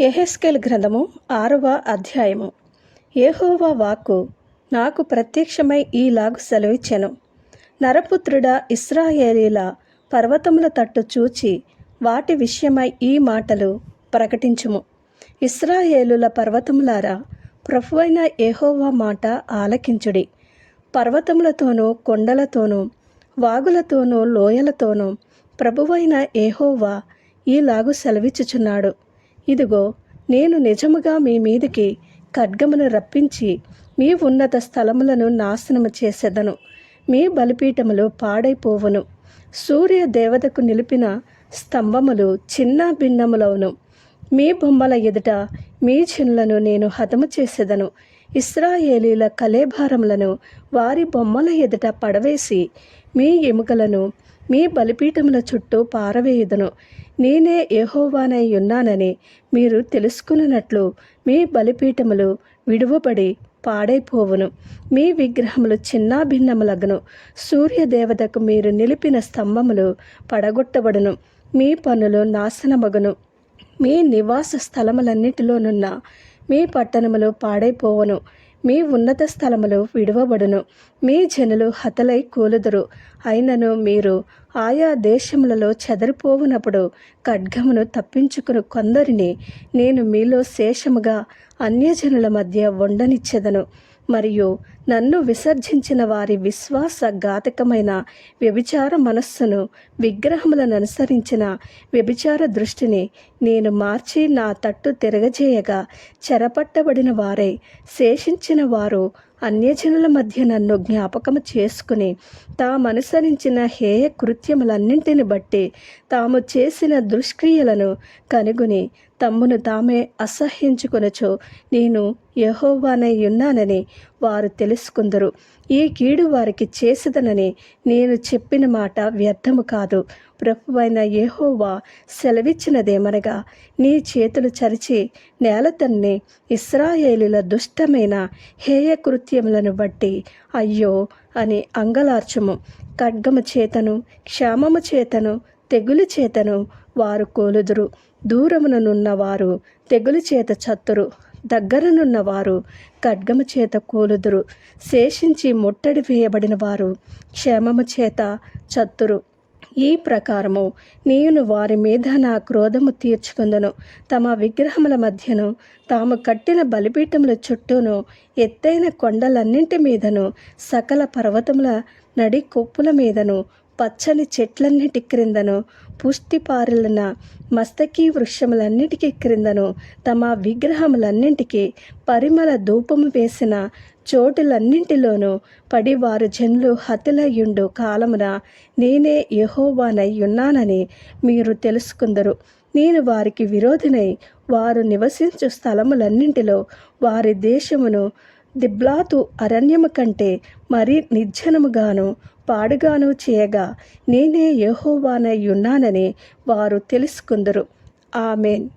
ఎహెస్కెల్ గ్రంథము ఆరవ అధ్యాయము. ఏహోవా వాక్కు నాకు ప్రత్యక్షమై ఈలాగు సెలవిచ్చెను. నరపుత్రుడా ఇస్రాయేలీల పర్వతముల తట్టు చూచి వాటి విషయమై ఈ మాటలు ప్రకటించుము. ఇస్రాయేలుల పర్వతములారా ప్రభువైన ఏహోవా మాట ఆలకించుడి. పర్వతములతోనూ కొండలతోనూ వాగులతోనూ లోయలతోనూ ప్రభువైన ఏహోవా ఈలాగు సెలవిచ్చుచున్నాడు. ఇదిగో నేను నిజముగా మీ మీదికి ఖడ్గమును రప్పించి మీ ఉన్నత స్థలములను నాశనము చేసేదను. మీ బలిపీఠములు పాడైపోవును. సూర్య దేవతకు నిలిపిన స్తంభములు చిన్న భిన్నములవును. మీ బొమ్మల ఎదుట మీ చిన్లను నేను హతము చేసేదను. ఇస్రాయేలీల కలేభారములను వారి బొమ్మల ఎదుట పడవేసి మీ ఎముకలను మీ బలిపీఠముల చుట్టూ పారవేయుదును. నేనే యెహోవానై ఉన్నానని మీరు తెలుసుకున్నట్లు మీ బలిపీఠములు విడువబడి పాడైపోవును. మీ విగ్రహములు చిన్నాభిన్నములగును. సూర్యదేవతకు మీరు నిలిపిన స్తంభములు పడగొట్టబడును. మీ పనులు నాశనమగును. మీ నివాస స్థలములన్నిటిలోనున్న మీ పట్టణములు పాడైపోవును. మీ ఉన్నత స్థలములు విడువబడును. మీ జనులు హతలై కూలుదురు. అయినను మీరు ఆయా దేశములలో చెదరిపోవునప్పుడు ఖడ్గమును తప్పించుకుని కొందరిని నేను మీలో శేషముగా అన్యజనుల మధ్య ఉండనిచ్చెదను మరియు నన్ను విసర్జించిన వారి విశ్వాసఘాతకమైన వ్యభిచార మనస్సును విగ్రహములను అనుసరించిన వ్యభిచార దృష్టిని నేను మార్చి నా తట్టు తిరగజేయగా చెరపట్టబడిన వారై శేషించిన వారు అన్యజనుల మధ్య నన్ను జ్ఞాపకము చేసుకుని తామనుసరించిన హేయ కృత్యములన్నింటిని బట్టి తాము చేసిన దుష్క్రియలను కనుగొని తమ్మును తామే అసహ్యించుకొనచో నేను యహోవానై ఉన్నానని వారు తెలుసుకుందరు. ఈ కీడు వారికి చేసేదనని నేను చెప్పిన మాట వ్యర్థము కాదు. ప్రభువైన యెహోవా సెలవిచ్చినదేమనగా నీ చేతులు చరిచి నేలతన్ని ఇస్రాయేలుల దుష్టమైన హేయ కృత్యములను బట్టి అయ్యో అని అంగలార్చము. ఖడ్గము చేతను క్షామము చేతను తెగులు చేతను వారు కోలుదురు. దూరముననున్న వారు తెగులు చేత చత్తురు దగ్గరనున్న వారు ఖడ్గము చేత కూలుదురు శేషించి ముట్టడి వేయబడిన వారు క్షేమము చేత చత్తురు. ఈ ప్రకారము నేను వారి మీద నా క్రోధము తీర్చుకుందను. తమ విగ్రహముల మధ్యను తాము కట్టిన బలిపీఠముల చుట్టూను ఎత్తైన కొండలన్నింటి మీదను సకల పర్వతముల నడి కొప్పుల మీదను పచ్చని చెట్లన్నిటి క్రిందను పుష్టిపారులన మస్తకీ వృక్షములన్నిటికీ క్రిందను తమ విగ్రహములన్నింటికి పరిమళ ధూపము వేసిన చోటులన్నింటిలోనూ పడి వారు జనులు హతులయ్యుండు కాలమున నేనే యహోవానై ఉన్నానని మీరు తెలుసుకుందరు. నేను వారికి విరోధినై వారు నివసించు స్థలములన్నింటిలో వారి దేశమును దిబ్లాతు అరణ్యము కంటే మరీ నిర్జనముగాను పాడుగాను చేయగా నేనే యహోవానై ఉన్నానని వారు తెలుసుకుందరు. ఆమెన్.